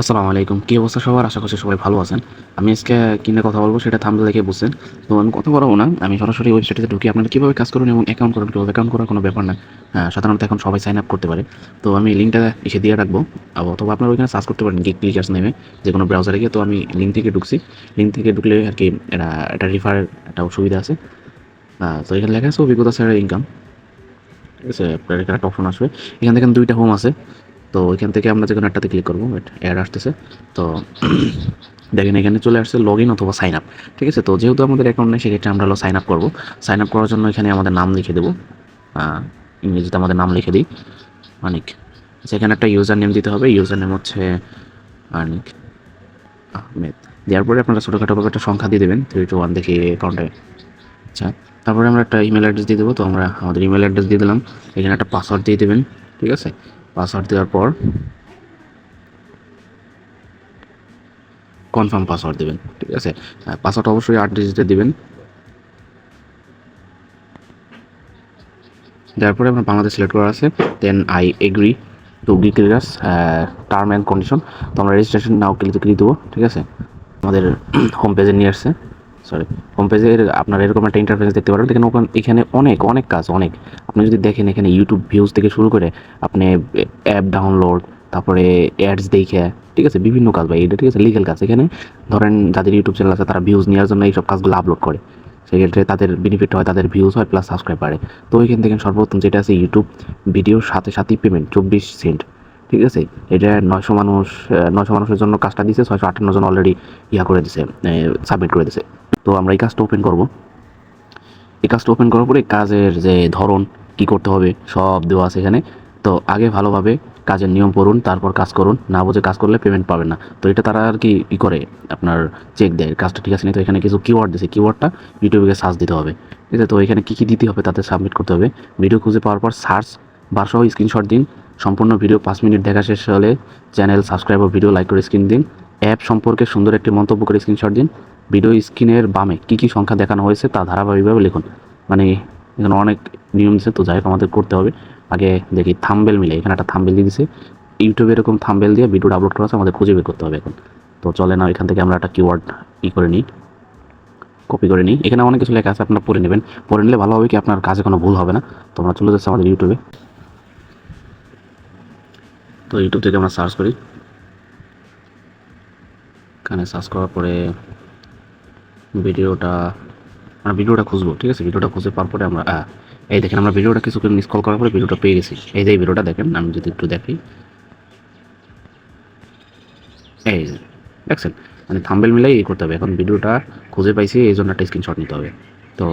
আসসালামু আলাইকুম। কী অবস্থা সবার? আশা করছি সবাই ভালো আছেন। আমি আজকে কিনে কথা বলব সেটা থামলে দেখে বুঝছেন। তো আমি কথা বলব না আমি সরাসরি ওয়েবসাইটে ঢুকি। আপনারা কীভাবে কাজ করুন এবং অ্যাকাউন্ট করুন কীভাবে অ্যাকাউন্ট করার কোনো ব্যাপার না। হ্যাঁ, সাধারণত এখন সবাই সাইন আপ করতে পারে। তো আমি লিঙ্কটা এসে দিয়ে রাখব। অথবা আপনারা ওইখানে সার্চ করতে পারেন গিক ক্লিকার্স নেমে যে কোনো ব্রাউজারে গিয়ে। তো আমি লিঙ্ক থেকে ঢুকছি। লিঙ্ক থেকে ঢুকলে আর কি এটা একটা রিফার একটা সুবিধা আছে। তো এখানে লেখা আছে অভিজ্ঞতা স্যারের ইনকাম ঠিক আছে একটা অপশন আসবে। এখান থেকে দুইটা হোম আছে। তো এখান থেকে আমরা যে কোনো একটাতে ক্লিক করব অ্যাড আসতেছে। তো দেখেন এখানে চলে আসছে লগ ইন অথবা সাইন আপ ঠিক আছে? তো যেহেতু আমাদের অ্যাকাউন্ট নেই, সেক্ষেত্রে আমরা হলো সাইন আপ করব। সাইন আপ করার জন্য এখানে আমাদের নাম লিখে দেবো। ইংরেজিতে আমাদের নাম লিখে দিই। অনেক সেখানে একটা ইউজার নেম দিতে হবে। ইউজার নেম হচ্ছে মানিক আহমেদ। দেওয়ার পরে আপনারা ছোটোখাটোভাবে একটা সংখ্যা দিয়ে দেবেন থ্রি টু ওয়ান দেখি অ্যাকাউন্টে আচ্ছা তারপরে আমরা একটা ইমেল অ্যাড্রেস দিয়ে দেবো। তো আমরা আমাদের ইমেল অ্যাড্রেস দিয়ে দিলাম। এখানে একটা পাসওয়ার্ড দিয়ে দেবেন, ঠিক আছে? পাসওয়ার্ড দেওয়ার পর কনফার্ম পাসওয়ার্ড দেবেন, ঠিক আছে? পাসওয়ার্ড অবশ্যই আট ডিজিটের দিবেন। দেওয়ার পরে আপনার বাংলাদেশ সিলেক্ট করা আছে। Then I agree to declares term and condition তো আমরা রেজিস্ট্রেশন নাও ক্লিক দেবো, ঠিক আছে? আমাদের হোম পেজে নিয়ে আসছে। সরি হোম পেজে আপনার এরকম একটা ইন্টারফেস দেখতে পারেন দেখেন ওখানে এখানে অনেক অনেক কাজ, অনেক। আপনি যদি দেখেন এখানে ইউটিউব ভিউজ থেকে শুরু করে আপনি অ্যাপ ডাউনলোড তারপরে অ্যাডস দেখে, ঠিক আছে, বিভিন্ন কাজ ভাই, এটা ঠিক আছে লিগেল কাজ। এখানে ধরেন যাদের ইউটিউব চ্যানেল আছে, তারা ভিউজ নেওয়ার জন্য এইসব কাজগুলো আপলোড করে। সেক্ষেত্রে তাদের বেনিফিট হয়, তাদের ভিউজ হয় প্লাস সাবস্ক্রাইব বাড়ে। তো ওইখান থেকে সর্বপ্রথম যেটা আছে ইউটিউব ভিডিওর সাথে সাথেই পেমেন্ট চব্বিশ সেন্ট ঠিক আছে? এটা নয়শো মানুষ নয়শো মানুষের জন্য কাজটা দিছে, ছয়শো আটান্ন জন অলরেডি ইয়া করে দিছে সাবমিট করে দিছে। তো আমরা এই কাজটা ওপেন করব। এই কাজটা ওপেন করার পরে কাজের যে ধরন, কি করতে হবে, সব দেওয়া আছে এখানে। তো আগে ভালোভাবে কাজের নিয়ম পড়ুন, তারপর কাজ করুন। না বুঝে কাজ করলে পেমেন্ট পাবেন না। তো এটা তারা আর কি ই করে, আপনার চেক দেয়, কাজটা ঠিক আছে না তো এখানে কিছু কিওয়ার্ড দিয়েছে কিওয়ার্ডটা ইউটিউবে সার্চ দিতে হবে। ঠিক আছে? তো এখানে কী কী দিতে হবে তাতে সাবমিট করতে হবে। ভিডিও খুঁজে পাওয়ার পর সার্চ বারসহ স্ক্রিনশট দিন। সম্পূর্ণ ভিডিও পাঁচ মিনিট দেখা শেষ হলে চ্যানেল সাবস্ক্রাইব ও ভিডিও লাইক করে স্ক্রিন দিন। অ্যাপ সম্পর্কে সুন্দর একটি মন্তব্য করে স্ক্রিনশট দিন। ভিডিও স্ক্রিনের বামে কী কী সংখ্যা দেখানো হয়েছে তা ধারাবাহিকভাবে লিখুন। মানে এখানে অনেক নিয়ম দিচ্ছে তো যাই হোক আমাদের করতে হবে। আগে দেখি, থাম্বেল মিলে, এখানে একটা থাম্বেল দিয়ে দিছে। ইউটিউবে এরকম থাম্বেল দিয়ে ভিডিওটা আপলোড করা আছে, আমাদের খুঁজে বের করতে হবে এখন। তো চলে না, এখান থেকে আমরা একটা কিওয়ার্ড ই করে নিই। কপি করে নিই। এখানে অনেক কিছু লেখা আছে, আপনারা পড়ে নেবেন। পড়ে নিলে ভালো হবে কি, আপনার কাজে কোনো ভুল হবে না। তো আমরা চলে যাচ্ছি আমাদের ইউটিউবে তো ইউটিউব থেকে আমরা সার্চ করি। এখানে সার্চ করার পরে ভিডিওটা, আমরা ভিডিওটা খুঁজবো, ঠিক আছে? ভিডিওটা খুঁজে পাওয়ার পরে আমরা এই দেখেন, আমরা ভিডিওটা কিছুক্ষণ কল করার পরে ভিডিওটা পেয়ে গেছি। এই যে ভিডিওটা দেখেন, আমি যদি একটু দেখি। এই দেখছেন? মানে থাম্বেল মিলাই এই করতে হবে। এখন ভিডিওটা খুঁজে পাইছি, এই জন্য একটা স্ক্রিনশট নিতে হবে। তো,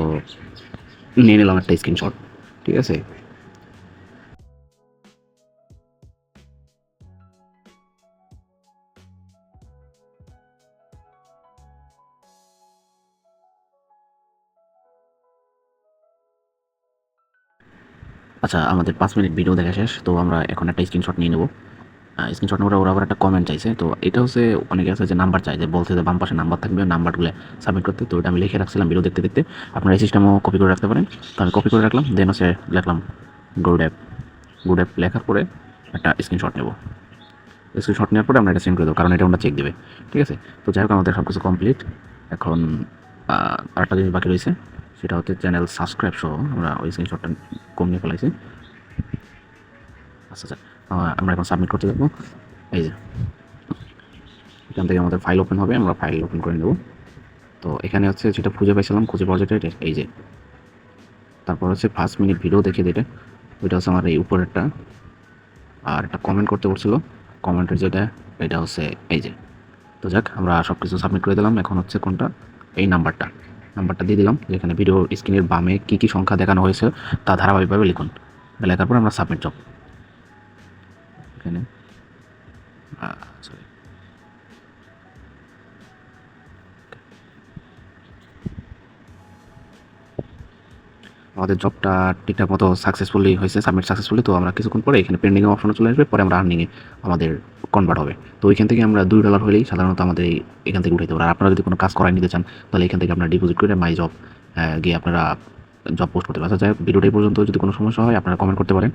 নিয়ে নিলাম একটা স্ক্রিনশট ঠিক আছে? আচ্ছা আমাদের পাঁচ মিনিট ভিডিও দেখা শেষ, তো আমরা এখন একটা স্ক্রিনশট নিয়ে নেব। স্ক্রিনশট নেওয়ার ওরা আবার একটা কমেন্ট চাইছে। তো এটা হচ্ছে, অনেকে আছে যে নাম্বার চাই যে বলছে যে বাম পাশে নাম্বার থাকবে নাম্বারগুলো সাবমিট করতে। তো ওটা আমি লিখে রাখছিলাম ভিডিও দেখতে দেখতে। আপনারা এই সিস্টেমও কপি করে রাখতে পারেন। তো আমি কপি করে রাখলাম দেন হচ্ছে লিখলাম গুড অ্যাপ গুড অ্যাপ লেখার পরে একটা স্ক্রিনশট নেব। স্ক্রিনশট নেওয়ার পরে আমরা এটা সেন্ড করে দেবো, কারণ এটা আমরা চেক দেবে। ঠিক আছে? তো যাই হোক, আমাদের সব কিছু কমপ্লিট এখন আরেকটা জিনিস বাকি রয়েছে। সেটা হচ্ছে চ্যানেল সাবস্ক্রাইব সহ, আমরা ওই স্ক্রিনশটটা কমিয়ে ফেলাইছি। আচ্ছা আচ্ছা আমরা এখন সাবমিট করতে যাব। এই যে, এখান থেকে আমাদের ফাইল ওপেন হবে, আমরা ফাইল ওপেন করে নেব। তো এখানে হচ্ছে যেটা খুঁজে পাইছিলাম, খুঁজে পাওয়া যেটা এই যে। তারপর হচ্ছে ফার্স্ট মিনিট ভিডিও দেখে দিতে ওইটা হচ্ছে আমার এই উপরেরটা। আর একটা কমেন্ট করতে বলছিল। কমেন্টের যেটা এটা হচ্ছে এই যে। তো যাক, আমরা সব কিছু সাবমিট করে দিলাম। এখন হচ্ছে কোনটা? এই নাম্বারটা নাম্বারটা দিয়ে দিলাম। যেখানে ভিডিও স্ক্রিনের বামে কী কী সংখ্যা দেখানো হয়েছে তা ধারাবাহিকভাবে লিখুন। লেখার পর আমরা সাবমিট জব এখানে সরি আমাদের জবটা ঠিকঠাক মতো সাকসেসফুলি হয়েছে সাবমিট সাকসেসফুলি তো আমরা কিছুক্ষণ পরে এখানে পেন্ডিং অপশনে চলে আসবে, পরে আমরা আর্নিংয়ে আমাদের কনভার্ট হবে। তো ওইখান থেকে আমরা দুই ডলার হলেই সাধারণত আমাদের এখান থেকে উঠাইতে পারব আর আপনারা যদি কোনো কাজ করাই নিতে চান, তাহলে এখান থেকে আপনারা ডিপোজিট করে মাই জব গিয়ে আপনারা জব পোস্ট করতে পারেন। আচ্ছা যাই হোক, ভিডিওটা পর্যন্ত। যদি কোনো সমস্যা হয়, আপনারা কমেন্ট করতে পারেন।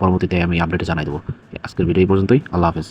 পরবর্তীতে আমি আপডেটে জানাই দেবো। আজকের ভিডিও এই পর্যন্তই। আল্লাহ হাফেজ।